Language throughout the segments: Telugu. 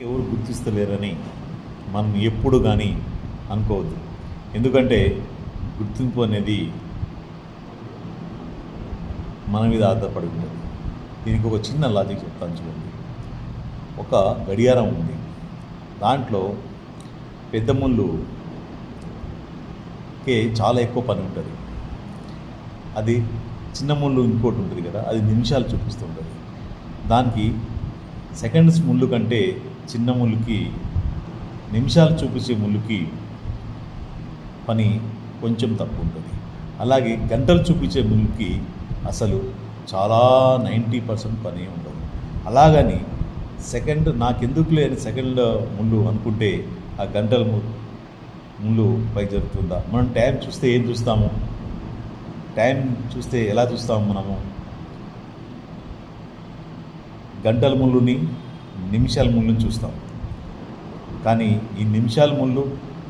ఎవరు గుర్తిస్తలేరని మనం ఎప్పుడు కానీ అనుకోవద్దు. ఎందుకంటే గుర్తింపు అనేది మన మీద ఆధారపడి ఉంటుంది. దీనికి ఒక చిన్న లాజిక్ చెప్తాను చూడండి. ఒక గడియారం ఉంది. దాంట్లో పెద్ద ముళ్ళుకే చాలా ఎక్కువ పని ఉంటుంది. అది చిన్న ముళ్ళు ఇంకోటి ఉంటుంది కదా అది నిమిషాలు చూపిస్తుంటుంది దానికి సెకండ్స్ ముళ్ళు కంటే చిన్న ముళ్ళుకి నిమిషాలు చూపించే ముళ్ళుకి పని కొంచెం తక్కువ ఉంటుంది అలాగే గంటలు చూపించే ముళ్ళుకి అసలు చాలా నైంటీ పర్సెంట్ పని ఉండదు. అలాగని సెకండ్ నాకెందుకు లేని సెకండ్ ముళ్ళు అనుకుంటే ఆ గంటల ముళ్ళు పై జరుగుతుందా? మనం టైం చూస్తే ఏం చూస్తాము? టైం చూస్తే ఎలా చూస్తాము మనము? గంటల ముళ్ళుని నిమిషాల ముళ్ళుని చూస్తాం. కానీ ఈ నిమిషాల ముళ్ళు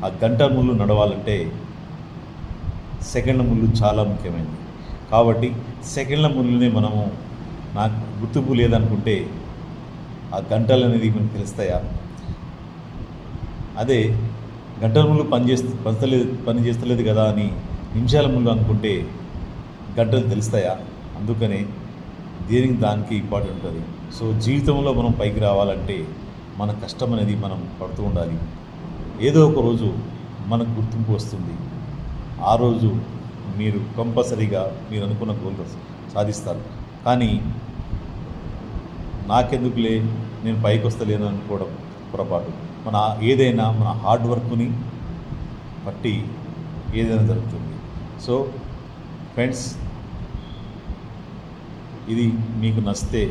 ఆ గంట ముళ్ళు నడవాలంటే సెకండ్ల ముళ్ళు చాలా ముఖ్యమైనది. కాబట్టి సెకండ్ల ముళ్ళునే మనము నాకు గుర్తింపు లేదనుకుంటే ఆ గంటలు అనేది మనకు తెలుస్తాయా? అదే గంటల ముళ్ళు పని చేస్తూ పని చేస్తలేదు కదా అని నిమిషాల ముళ్ళు అనుకుంటే గంటలు తెలుస్తాయా? అందుకనే దేనికి దానికి ఇంపార్టెంట్ ఉంటుంది. సో జీవితంలో మనం పైకి రావాలంటే మన కష్టం అనేది మనం పడుతూ ఉండాలి. ఏదో ఒక రోజు మనకు గుర్తింపు వస్తుంది. ఆ రోజు మీరు కంపల్సరీగా మీరు అనుకున్న గోల్ సాధిస్తారు. కానీ నాకెందుకులే నేను పైకి వస్తలేను అనుకోవడం పొరపాటు. మన ఏదైనా మన హార్డ్ వర్క్ని బట్టి ఏదైనా జరుగుతుంది. సో ఫ్రెండ్స్ ఇది మీకు నచ్చితే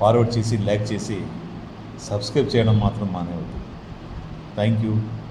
ఫార్వర్డ్ చేసి లైక్ చేసి సబ్స్క్రైబ్ చేయడం మాత్రం మానేవద్దు. Thank you